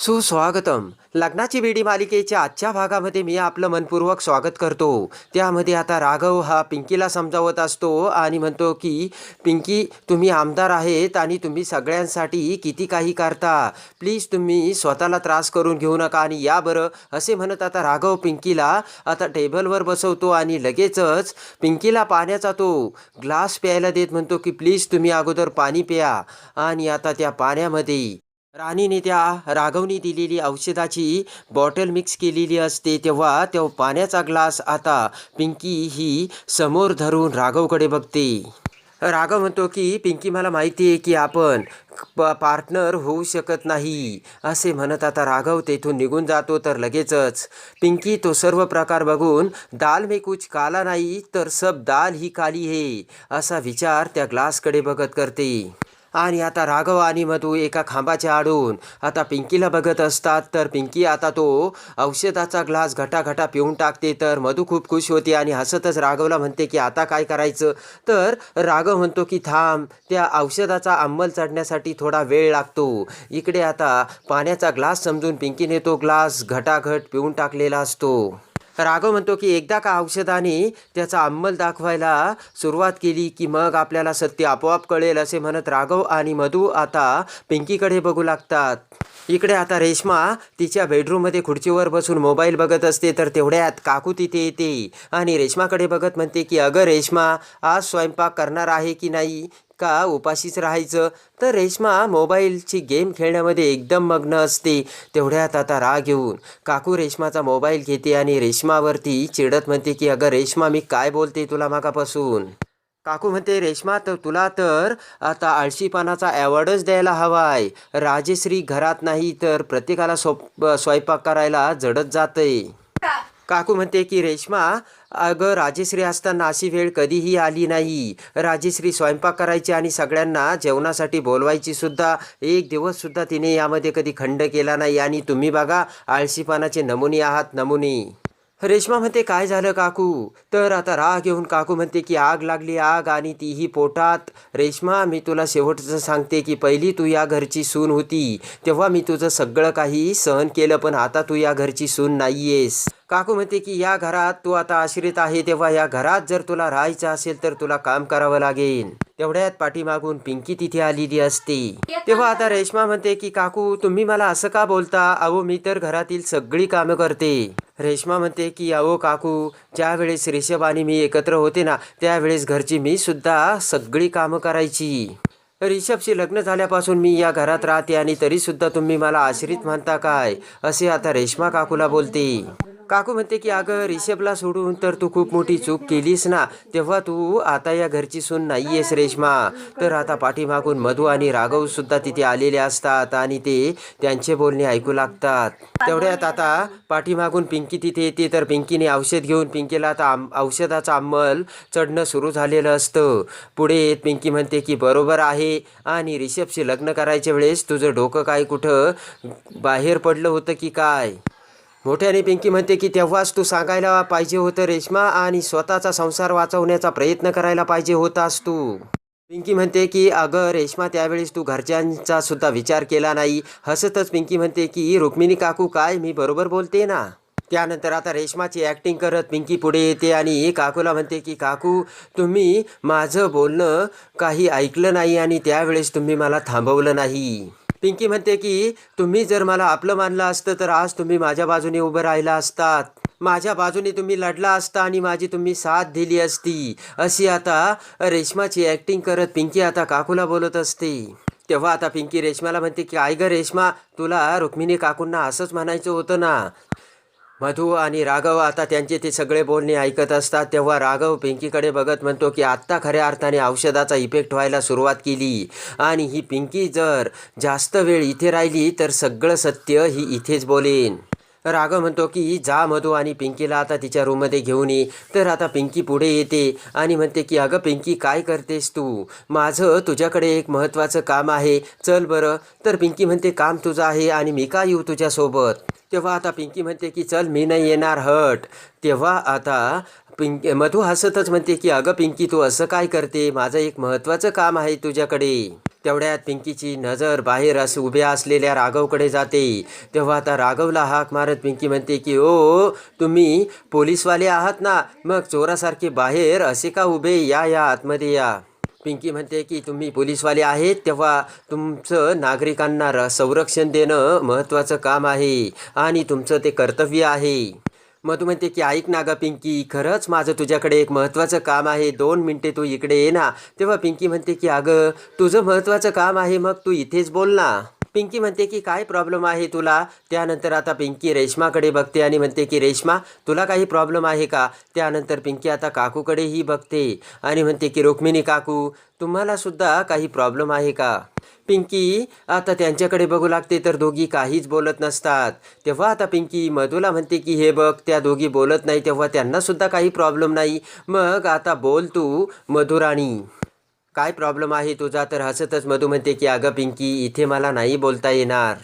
सुस्वागतम. लग्नाची बेडी मालिकेच्या आजच्या भागामध्ये मी आपलं मनपूर्वक स्वागत करतो. त्यामध्ये आता राघव हा पिंकीला समजावत असतो आणि म्हणतो की पिंकी तुम्ही आमदार आहेत आणि तुम्ही सगळ्यांसाठी किती काही करता. प्लीज तुम्ही स्वतःला त्रास करून घेऊ नका आणि या बरं असे म्हणत आता राघव पिंकीला आता टेबलवर बसवतो आणि लगेचच पिंकीला पाण्याचा तो ग्लास प्यायला देत म्हणतो की प्लीज तुम्ही अगोदर पाणी प्या. आणि आता त्या पाण्यामध्ये राणीने त्या राघवनी दिलेली औषधाची बॉटल मिक्स केलेली असते तेव्हा त्या पाण्याचा ग्लास आता पिंकी ही समोर धरून राघवकडे बघते. राघव म्हणतो की पिंकी मला माहिती आहे की आपण प पार्टनर होऊ शकत नाही. असे म्हणत आता राघव तेथून निघून जातो तर लगेचच पिंकी तो सर्व प्रकार बघून दाल मे कुछ काला नाही तर सब दाल ही काली हे असा विचार त्या ग्लासकडे बघत करते. आणि आता राघव आणि मधू एका खांबाच्या आडून आता पिंकीला बघत असतात. तर पिंकी आता तो औषधाचा ग्लास घटाघटा पिऊन टाकते. तर मधू खूप खुश होते आणि हसतच राघवला म्हणते की आता काय करायचं? तर राघव म्हणतो की थांब त्या औषधाचा अंमल चढण्यासाठी थोडा वेळ लागतो. इकडे आता पाण्याचा ग्लास समजून पिंकीने तो ग्लास घटाघट पिऊन टाकलेला असतो. राघव म्हणतो की एकदा का औषधाने त्याचा अंमल दाखवायला सुरुवात केली की मग आपल्याला सत्य आपोआप कळेल असे म्हणत राघव आणि मधू आता पिंकीकडे बघू लागतात. इकडे आता रेश्मा तिच्या बेडरूममध्ये खुर्चीवर बसून मोबाईल बघत असते तर तेवढ्यात काकू तिथे येते आणि रेश्माकडे बघत म्हणते की अगं रेश्मा आज स्वयंपाक करणार आहे की नाही? का उपाशीच राहायचं. तर रेश्मा मोबाईलची गेम खेळण्यामध्ये एकदम मग्न असते. तेवढ्यात आता राग येऊन काकू रेश्माचा मोबाईल घेते आणि रेश्मावरती चिडत म्हणते की अगं रेश्मा मी काय बोलते तुला मागापासून? काकू म्हणते रेश्मा तर तुला तर आता आळशीपणाचा ॲवॉर्डच द्यायला हवाय. राजेश्री घरात नाही तर प्रत्येकाला सोप स्वयंपाक करायला जडत जाते काकू म्हणते की रेश्मा अगं राजेश्री असताना अशी वेळ कधीही आली नाही. राजेश्री स्वयंपाक करायची आणि सगळ्यांना जेवणासाठी बोलवायची सुद्धा एक दिवस सुद्धा तिने यामध्ये कधी खंड केला नाही. आणि तुम्ही बघा आळशीपणाचे नमुने आहात नमुने. रेश्मा म्हणते काय झालं काकू? तर आता राग येऊन काकू म्हणते की आग लागली आग आणि तीही पोटात. रेश्मा मी तुला शेवटचं सांगते की पहिली तू या घरची सून होती. तेव्हा मी तुझं सगळं काही सहन केलं पण आता तू या घरची सून नाहीयेस. काकू म्हणते की या घरात तू आता आश्रित आहे. तेव्हा या घरात जर तुला राहायचं असेल तर तुला काम करावं लागेल. तेवढ्यात पाठीमागून पिंकी तिथे आलेली असते. तेव्हा आता रेश्मा म्हणते की काकू तुम्ही मला असं का बोलता? अहो मी तर घरातील सगळी कामं करते. रेश्मा म्हणते की अहो काकू ज्यावेळेस रिषभ आणि मी एकत्र होते ना त्यावेळेस घरची मी सुद्धा सगळी कामं करायची. रिषभशी लग्न झाल्यापासून मी या घरात राहते आणि तरीसुद्धा तुम्ही मला आश्रित म्हणता काय? असे आता रेश्मा काकूला बोलते. काकू म्हणते की अगं रिषभला सोडून तर तू खूप मोठी चूक केलीस ना तेव्हा तू आता या घरची सून नाहीयेस रेश्मा. तर आता पाठीमागून मधू आणि राघव सुद्धा तिथे आलेले असतात आणि ते त्यांचे बोलणे ऐकू लागतात. तेवढ्यात आता पाठीमागून पिंकी तिथे येते तर पिंकीने औषध घेऊन पिंकीला आता आम औषधाचा अंमल चढणं सुरू झालेलं असतं. पुढे येत पिंकी म्हणते की बरोबर आहे. आणि रिषभशी लग्न करायच्या वेळेस तुझं डोकं काय कुठं बाहेर पडलं होतं की काय? मोठ्याने पिंकी म्हणते की तेव्हाच तू सांगायला पाहिजे होतं रेश्मा आणि स्वतःचा संसार वाचवण्याचा प्रयत्न करायला पाहिजे होतास तू. पिंकी म्हणते की अगं रेश्मा त्यावेळेस तू घरच्यांचा सुद्धा विचार केला नाही. हसतच पिंकी म्हणते की रुक्मिणी काकू काय? मी बरोबर बोलते ना? त्यानंतर आता रेश्माची ॲक्टिंग करत पिंकी पुढे येते आणि काकूला म्हणते की काकू तुम्ही माझं बोलणं काही ऐकलं नाही आणि त्यावेळेस तुम्ही मला थांबवलं नाही. पिंकी म्हणते की तुम्ही जर मला आपलं मानलं असतं तर आज तुम्ही माझ्या बाजूने उभं राहिला असतात. माझ्या बाजूने तुम्ही लढला असता आणि माझी तुम्ही साथ दिली असती. अशी आता रेश्माची ॲक्टिंग करत पिंकी आता काकूला बोलत असते. तेव्हा आता पिंकी रेश्माला म्हणते की आय ग रेश्मा तुला रुक्मिणी काकूंना असंच म्हणायचं होतं ना. मधू आणि राघव आता त्यांचे ते सगळे बोलणे ऐकत असतात. तेव्हा राघव पिंकीकडे बघत म्हणतो की आत्ता खऱ्या अर्थाने औषधाचा इफेक्ट व्हायला सुरुवात केली. आणि ही पिंकी जर जास्त वेळ इथे राहिली तर सगळं सत्य ही इथेच बोलेन. तर राघव म्हणतो की जा मधू आणि पिंकीला आता तिच्या रूममध्ये घेऊन ये. तर आता पिंकी पुढे येते आणि म्हणते की अगं पिंकी काय करतेस तू? माझं तुझ्याकडे एक महत्त्वाचं काम आहे. चल बरं. तर पिंकी म्हणते काम तुझं आहे आणि मी का येऊ तुझ्यासोबत? तेव्हा आता पिंकी म्हणते की चल मी नाही येणार हट. तेव्हा आता पिंक मधू हसतच म्हणते की अगं पिंकी तू असं काय करते? माझं एक महत्त्वाचं काम आहे तुझ्याकडे. तेवढ्यात पिंकीची नजर बाहेर अस उभ्या असलेल्या राघवकडे जाते. तेव्हा आता राघवला हाक मारत पिंकी म्हणते की ओ तुम्ही पोलीसवाले आहात ना? मग चोरासारखे बाहेर असे का उभे? या या आतमध्ये या. पिंकी म्हणते की तुम्ही पोलीसवाले आहेत तेव्हा तुमचं नागरिकांना र संरक्षण देणं महत्त्वाचं काम आहे आणि तुमचं ते कर्तव्य आहे. मग तू म्हणते की ऐक ना ग पिंकी खरंच माझं तुझ्याकडे एक महत्त्वाचं काम आहे. दोन मिनटे तू इकडे ये ना. तेव्हा पिंकी म्हणते की अगं तुझं महत्त्वाचं काम आहे मग तू इथेच बोल ना. पिंकी म्हणते की काय प्रॉब्लेम आहे तुला? त्यानंतर आता पिंकी रेश्माकडे बघते आणि म्हणते की रेश्मा तुला काही प्रॉब्लेम आहे का? त्यानंतर पिंकी आता काकूकडेही बघते आणि म्हणते की रुक्मिणी काकू तुम्हाला सुद्धा काही प्रॉब्लेम आहे का? पिंकी आता त्यांच्याकडे बघू लागते तर दोघी काहीच बोलत नसतात. तेव्हा आता पिंकी मधूला म्हणते की हे बघ त्या दोघी बोलत नाही तेव्हा त्यांनासुद्धा काही प्रॉब्लेम नाही. मग आता बोल तू मधुराणी. काय प्रॉब्लेम आहे तुझा? तर हसतच मधू म्हणते की अगं पिंकी इथे मला नाही बोलता येणार.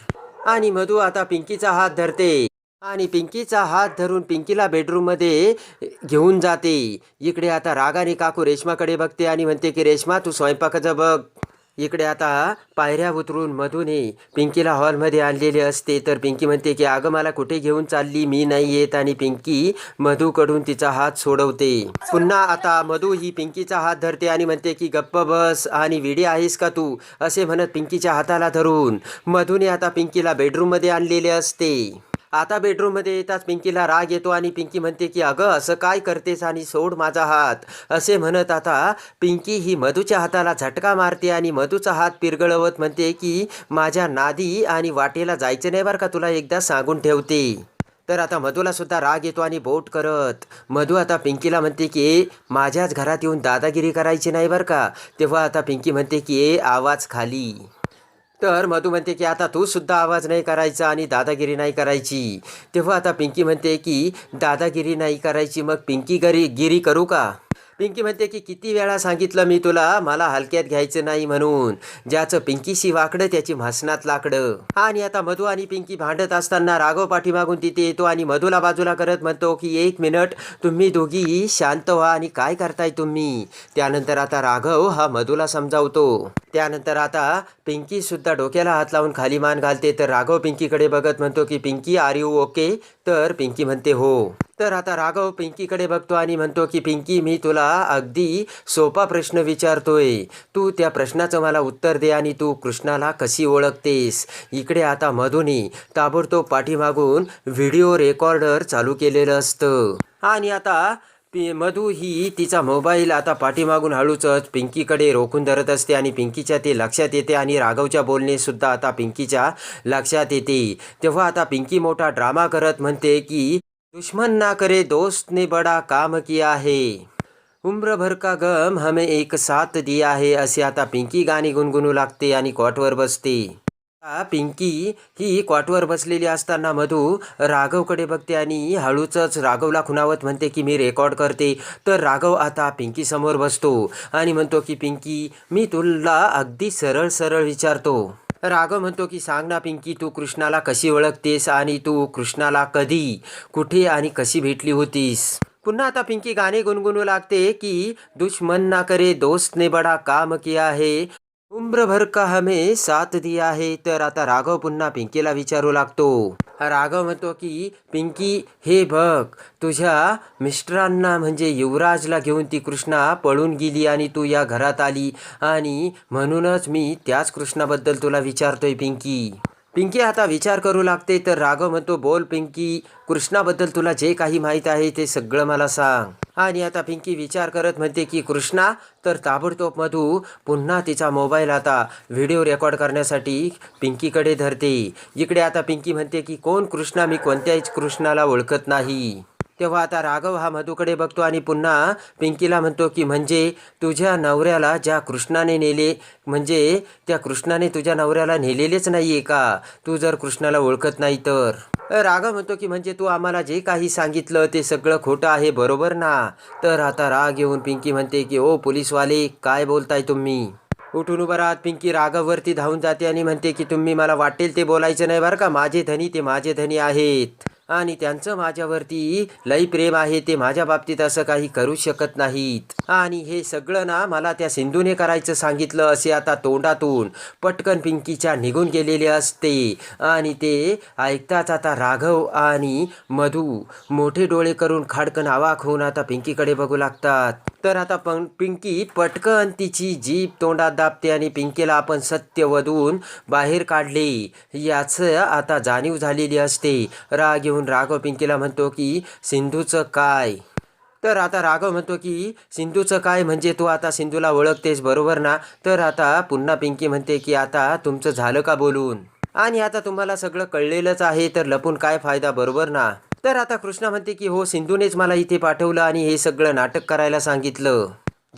आणि मधू आता पिंकीचा हात धरते. आणि पिंकीचा हात धरून पिंकीला बेडरूममध्ये घेऊन जाते. इकडे आता रागाने काकू रेश्माकडे बघते आणि म्हणते की रेश्मा तू स्वयंपाकाचं बघ. इकडे आता पायऱ्या उतरून मधूने पिंकीला हॉलमध्ये आणलेले असते. तर पिंकी म्हणते की अगं मला कुठे घेऊन चालली? मी नाही येत. आणि पिंकी मधूकडून तिचा हात सोडवते. पुन्हा आता मधू ही पिंकीचा हात धरते आणि म्हणते की गप्प बस आणि विडी आहेस का तू? असे म्हणत पिंकीच्या हाताला धरून मधूने आता पिंकीला बेडरूममध्ये आणलेले असते. आता बेडरूममध्ये येताच पिंकीला राग येतो आणि पिंकी म्हणते की अगं असं काय करतेस आणि सोड माझा हात. असे म्हणत आता पिंकी ही मधूच्या हाताला झटका मारते आणि मधूचा हात पिरगळवत म्हणते की माझ्या नादी आणि वाटेला जायचं नाही बरं का तुला एकदा सांगून ठेवते. तर आता मधूला सुद्धा राग येतो आणि बोट करत. मधू आता पिंकीला म्हणते की ए माझ्याच घरात येऊन दादागिरी करायची नाही बरं का? तेव्हा आता पिंकी म्हणते की ए आवाज खाली. तर मधू म्हणते की आता तू सुद्धा आवाज नाही करायचा आणि दादागिरी नाही करायची. तेव्हा आता पिंकी म्हणते की दादागिरी नाही करायची मग पिंकी गरी गिरी करू का? पिंकी म्हणते की किती वेळा सांगितलं मी तुला? मला हलक्यात घ्यायचं नाही म्हणून. ज्याचं पिंकीशी वाकडं त्याची म्हसनात लाकडं. आणि आता मधू आणि पिंकी भांडत असताना राघव पाठीमागून तिथे येतो आणि मधूला बाजूला करत म्हणतो की एक मिनिट तुम्ही दोघी शांत व्हा आणि काय करताय तुम्ही? त्यानंतर आता राघव हा मधूला समजावतो. त्यानंतर आता पिंकी सुद्धा डोक्याला हात लावून खाली मान घालते. तर राघव पिंकीकडे बघत म्हणतो की पिंकी आर यू ओके? तर पिंकी म्हणते हो. तर आता राघव पिंकीकडे बघतो आणि म्हणतो की पिंकी मी तुला अगदी सोपा प्रश्न विचारतोय. तू त्या प्रश्नाचं मला उत्तर दे आणि तू कृष्णाला कशी ओळखतेस? इकडे आता मधुनी ताबडतोब पाठीमागून व्हिडिओ रेकॉर्डर चालू केलेलं असतं. आणि आता मधू ही तिचा मोबाईल आता पाठीमागून हळूचच पिंकीकडे रोखून धरत असते आणि पिंकीच्या ते लक्षात येते आणि राघवच्या बोलणेसुद्धा आता पिंकीच्या लक्षात येते. तेव्हा आता पिंकी मोठा ड्रामा करत म्हणते की दुश्मन ना करे दोस्त ने बडा काम किया है। उम्र भर का गम हमें एक साथ दिया है असे आता पिंकी गाणी गुणगुणू लागते आणि कॉटवर बसते। आता पिंकी ही कॉटवर बसलेली असताना मधू राघवकडे बघते आणि हळूचच राघवला खुणावत म्हणते की मी रेकॉर्ड करते. तर राघव आता पिंकी समोर बसतो आणि म्हणतो की पिंकी मी तुला अगदी सरळ सरळ विचारतो. राघव म्हणतो की सांग ना पिंकी तू कृष्णाला कशी ओळखतेस आणि तू कृष्णाला कधी कुठे आणि कशी भेटली होतीस? पुन्हा आता पिंकी गाणे गुणगुणू लागते की दुश्मन ना करे दोस्त ने बडा काम किया है. उम्र भर का हमें साथ दिया आहे तर आता राघव पुन्हा पिंकीला विचारू लागतो. राघव म्हणतो की पिंकी हे बघ तुझ्या मिस्टरांना म्हणजे युवराजला घेऊन ती कृष्णा पळून गेली आणि तू या घरात आली. आणि म्हणूनच मी त्याच कृष्णाबद्दल तुला विचारतोय पिंकी. पिंकी आता विचार करू लागते. तर राघव म्हणतो बोल पिंकी कृष्णाबद्दल तुला जे काही माहीत आहे ते सगळं मला सांग. आणि आता पिंकी विचार करत म्हणते की कृष्णा तर ताबडतोब मधू पुन्हा तिचा मोबाईल आता व्हिडिओ रेकॉर्ड करण्यासाठी पिंकीकडे धरते. इकडे आता पिंकी म्हणते की कोण कृष्णा? मी कोणत्याच कृष्णाला ओळखत नाही. तेव्हा आता राघव हा मधूकडे बघतो आणि पुन्हा पिंकीला म्हणतो की म्हणजे तुझ्या नवऱ्याला ज्या कृष्णाने नेले म्हणजे त्या कृष्णाने तुझ्या नवऱ्याला नेलेलेच नाही आहे का? तू जर कृष्णाला ओळखत नाही तर. राघव म्हणतो की म्हणजे तू आम्हाला जे काही सांगितलं ते सगळं खोटं आहे बरोबर ना? तर आता राग येऊन पिंकी म्हणते की ओ पोलीसवाले काय बोलताय तुम्ही? उठून उभं राहत पिंकी राघववरती धावून जाते आणि म्हणते की तुम्ही मला वाटेल ते बोलायचं नाही बरं का? माझे धनी ते माझे धनी आहेत. आणि त्यांचं माझ्यावरती लई प्रेम आहे ते माझ्या बाबतीत असं काही करू शकत नाहीत. आणि हे सगळं ना मला त्या सिंधूने करायचं सांगितलं असे आता तोंडातून. पटकन पिंकीच्या निघून गेलेले असते. आणि ते ऐकताच आता राघव आणि मधू मोठे डोळे करून खाडकन आवाक होऊन आता पिंकीकडे बघू लागतात. तर आता पण पिंकी पटकन तिची जीभ तोंडात दाबते आणि पिंकीला आपण सत्य वधून बाहेर काढले. याचं आता जाणीव झालेली असते. राग येऊन राघव पिंकीला म्हणतो की सिंधूचं काय? तर आता राघव म्हणतो की सिंधूचं काय म्हणजे तू आता सिंधूला ओळखतेस बरोबर ना? तर आता पुन्हा पिंकी म्हणते की आता तुमचं झालं का बोलून? आणि आता तुम्हाला सगळं कळलेलंच आहे तर लपून काय फायदा बरोबर ना? तर आता कृष्णा म्हणते की हो सिंधूनेच मला इथे पाठवलं आणि हे सगळं नाटक करायला सांगितलं.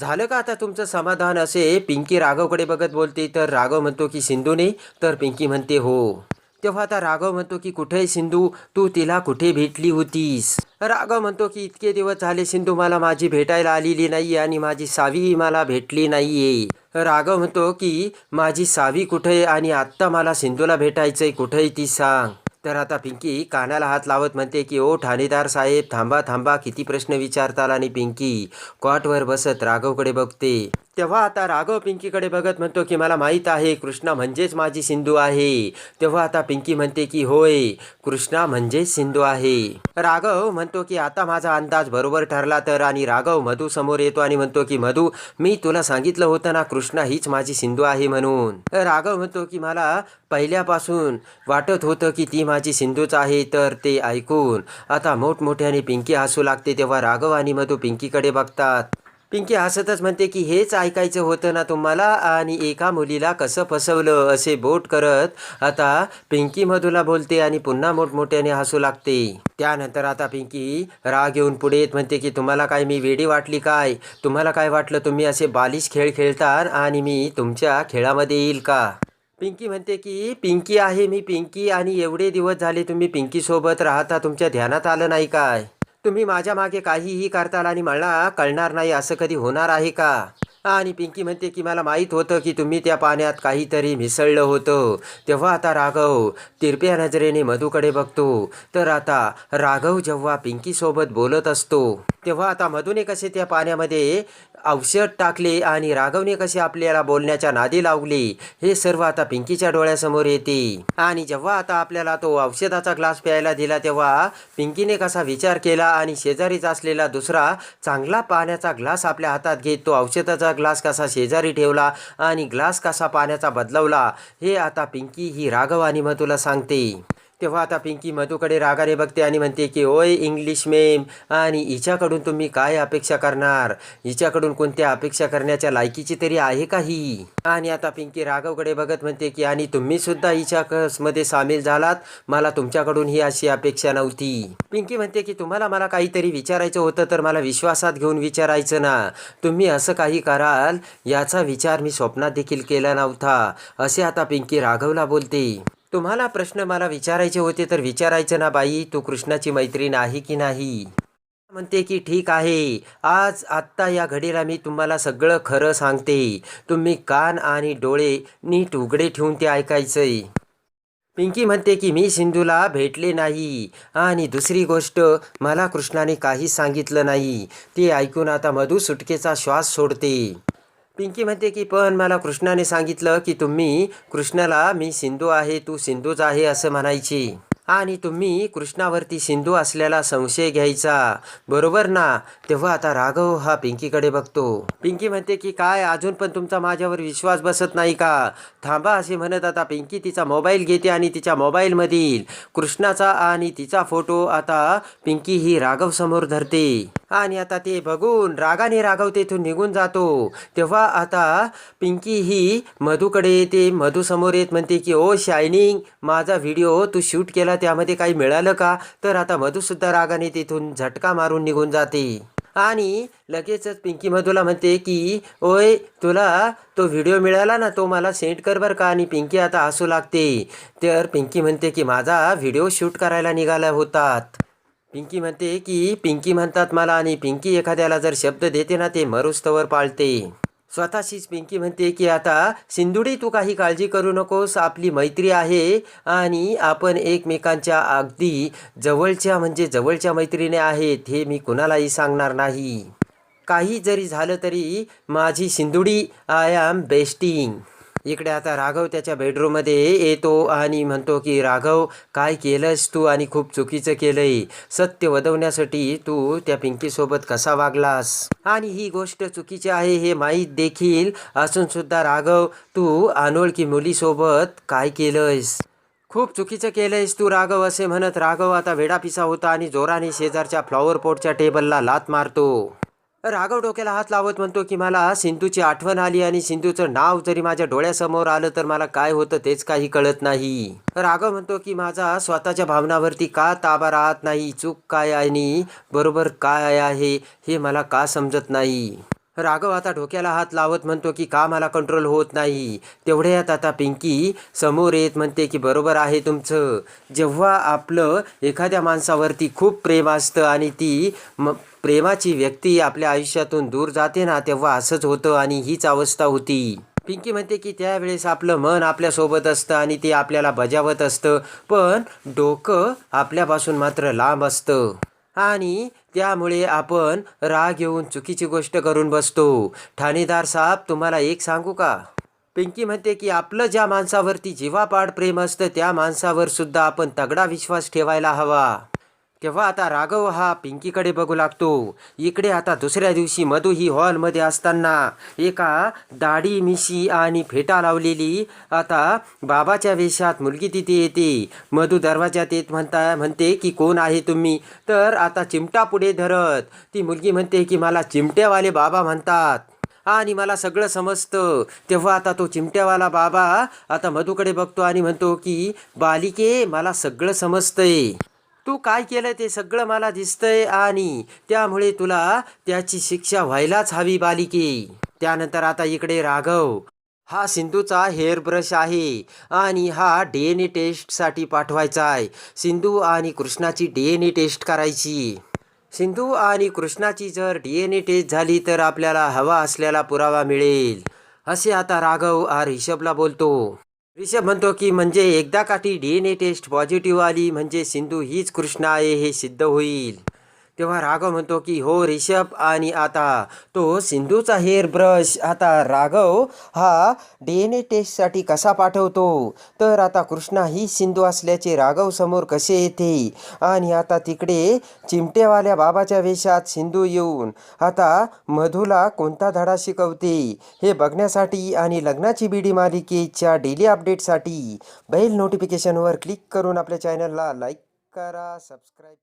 झालं का आता तुमचं समाधान असे? पिंकी राघवकडे बघत बोलते तर राघव म्हणतो की सिंधूने. तर पिंकी म्हणते हो. तेव्हा आता राघव म्हणतो की कुठे आहे सिंधू? तू तिला कुठे भेटली होतीस? राघव म्हणतो की इतके दिवस झाले सिंधू मला माझी भेटायला आलेली नाही आणि माझी सावी मला भेटली नाहीये. राघव म्हणतो की माझी सावी कुठे आहे आणि आत्ता मला सिंधूला भेटायचंय कुठे आहे ती सांग. तर आता पिंकी कानाला हात लावत म्हणते की ओ ठाणेदार साहेब थांबा थांबा किती प्रश्न विचारताल आणि पिंकी? कॉटवर बसत राघवकडे बघते. तेव्हा आता राघव पिंकीकडे बघत म्हणतो की मला माहीत आहे कृष्णा म्हणजेच माझी सिंधू आहे. तेव्हा आता पिंकी म्हणते की होय कृष्णा म्हणजेच सिंधू आहे. राघव म्हणतो की आता माझा अंदाज बरोबर ठरला तर. आणि राघव मधू समोर येतो आणि म्हणतो की मधू मी तुला सांगितलं होतं ना कृष्णा हीच माझी सिंधू आहे म्हणून. राघव म्हणतो की मला पहिल्यापासून वाटत होतं की ती माझी सिंधूच आहे तर ते ऐकून. आता मोठमोठ्याने पिंकी हसू लागते तेव्हा राघव आणि मधू पिंकीकडे बघतात. पिंकी हसतच म्हणते की हेच ऐकायचं होतं ना तुम्हाला? आणि एका मुलीला कसं फसवलं? असे बोट करत आता पिंकी मधूला बोलते आणि पुन्हा मोठमोठ्याने हसू लागते. त्यानंतर आता पिंकी राग येऊन पुढे येत म्हणते की तुम्हाला काय मी वेडी वाटली काय? तुम्हाला काय वाटलं तुम्ही असे बालिश खेळ खेळता आणि मी तुमच्या खेळामध्ये येईल का? पिंकी म्हणते की पिंकी आहे मी पिंकी आणि एवढे दिवस झाले तुम्ही पिंकीसोबत राहता तुमच्या ध्यानात आलं नाही काय? तुम्ही माझ्या मागे काहीही करताल आणि मला कळणार नाही असं कधी होणार आहे का? आणि पिंकी म्हणते की मला माहीत होतं की तुम्ही त्या पाण्यात काहीतरी मिसळलं होतं. तेव्हा आता राघव तिरप्या नजरेने मधूकडे बघतो. तर आता राघव जेव्हा पिंकीसोबत बोलत असतो तेव्हा आता मधूने कसे त्या पाण्यामध्ये औषध टाकले आणि राघवने कसे आपल्याला बोलण्याच्या नादी लावली हे सर्व आता पिंकीच्या डोळ्यासमोर येते. आणि जेव्हा आता आपल्याला तो औषधाचा ग्लास प्यायला दिला तेव्हा पिंकीने कसा विचार केला आणि शेजारीच असलेला दुसरा चांगला पाण्याचा ग्लास आपल्या हातात घेत तो औषधाचा ग्लास कसा शेजारी ठेवला आणि ग्लास कसा पाण्याचा बदलवला हे आता पिंकी ही राघव आणि मधूला सांगते. तेव्हा आता पिंकी मधूकडे रागाने बघते आणि म्हणते की ओय इंग्लिश मेम आणि हिच्याकडून तुम्ही काय अपेक्षा करणार? हिच्याकडून कोणत्या अपेक्षा करण्याच्या लायकीची तरी आहे का ही? आणि आता पिंकी राघवकडे बघत म्हणते की आणि तुम्ही सुद्धा हिच्या कसमध्ये सामील झालात? मला तुमच्याकडून ही अशी अपेक्षा नव्हती. पिंकी म्हणते की तुम्हाला मला काहीतरी विचारायचं होतं तर मला विश्वासात घेऊन विचारायचं ना. तुम्ही असं काही कराल याचा विचार मी स्वप्नात देखील केला नव्हता. असे आता पिंकी राघवला बोलते. तुम्हाला प्रश्न मला विचारायचे होते तर विचारायचं ना बाई तू कृष्णाची मैत्रीण आहे की नाही? म्हणते की ठीक आहे. आज आत्ता या घडीला मी तुम्हाला सगळं खरं सांगते. तुम्ही कान आणि डोळे नीट उघडे ठेवून ते ऐकायचंय. पिंकी म्हणते की मी सिंधूला भेटले नाही. आणि दुसरी गोष्ट मला कृष्णाने काहीच सांगितलं नाही. ते ऐकून आता मधू सुटकेचा श्वास सोडते. पिंकी म्हणते की पण मला कृष्णाने सांगितलं की तुम्ही कृष्णाला मी सिंधू आहे तू सिंधूच आहे असं म्हणायची. आणि तुम्ही कृष्णावरती सिंधू असलेला संशय घ्यायचा. बरोबर ना? तेव्हा आता राघव हा पिंकीकडे बघतो. पिंकी म्हणते की काय? अजून पण तुमचा माझ्यावर विश्वास बसत नाही का? थांबा असे म्हणत आता पिंकी तिचा मोबाईल घेते आणि तिच्या मोबाईलमधील कृष्णाचा आणि तिचा फोटो आता पिंकी ही राघव समोर धरते. आणि आता ते बघून रागाने राघव तेथून निघून जातो. तेव्हा आता पिंकी ही मधूकडे येते. मधू समोर येत म्हणते की ओ शायनिंग माझा व्हिडिओ तू शूट केला त्यामध्ये काही मिळालं का? तर आता मधूसुद्धा रागाने तिथून झटका मारून निघून जाते. आणि लगेचच पिंकी मधूला म्हणते की ओय तुला तो व्हिडिओ मिळाला ना तो मला सेंड कर बरं का? आणि पिंकी आता हसू लागते. तर पिंकी म्हणते की माझा व्हिडिओ शूट करायला निघाला होतात. पिंकी म्हणते की पिंकी म्हणतात मला आणि पिंकी एखाद्याला जर शब्द देते ना ते मरुस्तवर पाळते. स्वतःशीच पिंकी म्हणते की आता सिंधुडी तू काही काळजी करू नकोस. आपली मैत्री आहे आणि आपण एकमेकांच्या अगदी जवळच्या म्हणजे जवळच्या मैत्रिणी आहेत हे मी कुणालाही सांगणार नाही. काही जरी झालं तरी माझी सिंधुडी आय ॲम बेस्टिंग. इकडे आता राघव त्याच्या बेडरूममध्ये येतो आणि म्हणतो की राघव काय केलंस तू आणि खूप चुकीचं केलंय. सत्य वदवण्यासाठी तू त्या पिंकीसोबत कसा वागलास? आणि ही गोष्ट चुकीची आहे हे माहीत देखील असून सुद्धा राघव तू अनोळखी मुलीसोबत काय केलंस? खूप चुकीचं केलंयस तू राघव असे म्हणत राघव आता वेडापिसा होता आणि जोराने शेजारच्या फ्लॉवर पोटच्या टेबलला लात मारतो. राघव डोक्याला हात लावत म्हणतो की मला सिंधूची आठवण आली आणि सिंधूचं नाव जरी माझ्या डोळ्यासमोर आलं तर मला काय होतं तेच काही कळत नाही. राघव म्हणतो की माझा स्वतःच्या भावनावरती का ताबा राहत नाही? चूक काय आहे आणि बरोबर काय आहे? हे मला का समजत नाही? राघव आता डोक्याला हात लावत म्हणतो की का मला कंट्रोल होत नाही? तेवढ्यात आता पिंकी समोर येत म्हणते की बरोबर आहे तुमचं. जेव्हा आपलं एखाद्या माणसावरती खूप प्रेम असतं आणि ती म प्रेमाची व्यक्ती आपल्या आयुष्यातून दूर जाते ना तेव्हा असंच होतं आणि हीच अवस्था होती. पिंकी म्हणते की त्यावेळेस आपलं मन आपल्यासोबत असतं आणि ते आपल्याला बजावत असतं पण डोकं आपल्यापासून मात्र लांब असतं. आणि त्यामुळे आपण राग येऊन चुकीची गोष्ट करून बसतो. ठाणेदार साहेब तुम्हाला एक सांगू का? पिंकी म्हणते की आपलं ज्या माणसावरती जीवापाड प्रेम असतं त्या माणसावर सुद्धा आपण तगडा विश्वास ठेवायला हवा. तेव्हा आता राघव हा पिंकीकडे बघू लागतो. इकडे आता दुसऱ्या दिवशी मधू ही हॉलमध्ये असताना एका दाढी मिशी आणि फेटा लावलेली. आता बाबाच्या वेशात मुलगी तिथे येते. मधू दरवाजात येत म्हणता म्हणते की कोण आहे तुम्ही? तर आता चिमटा पुढे धरत ती मुलगी म्हणते की मला चिमट्यावाले बाबा म्हणतात. आणि मला सगळं समजतं. तेव्हा आता तो चिमट्यावाला बाबा आता मधूकडे बघतो आणि म्हणतो की बालिके मला सगळं समजतंय. तू काय केलं ते सगळं मला दिसतंय आणि त्यामुळे तुला त्याची शिक्षा व्हायलाच हवी बालिके. त्यानंतर आता इकडे राघव. हा सिंधूचा हेअर ब्रश आहे आणि हा डी एन ए टेस्टसाठी पाठवायचा आहे. सिंधू आणि कृष्णाची डी एन ए टेस्ट करायची. सिंधू आणि कृष्णाची जर डी एन ए टेस्ट झाली तर आपल्याला हवा असलेला पुरावा मिळेल. असे आता राघव आ रिषभला बोलतो. ऋषभ म्हणतो की म्हणजे एकदा काठी D N A test positive आली म्हणजे सिंधू हीच कृष्ण आहे हे सिद्ध होईल. तेव्हा राघव म्हणतो की हो रिषभ आणि आता तो सिंधूचा हेअर ब्रश आता राघव हा डी एन ए टेस्टसाठी कसा पाठवतो? तर आता कृष्णा ही सिंधू असल्याचे राघव समोर कसे येते? आणि आता तिकडे चिमटेवाल्या बाबाच्या वेशात सिंधू येऊन आता मधूला कोणता धडा शिकवते? हे बघण्यासाठी आणि लग्नाची बीडी मालिकेच्या डेली अपडेटसाठी बेल नोटिफिकेशनवर क्लिक करून आपल्या चॅनलला लाईक करा सबस्क्राईब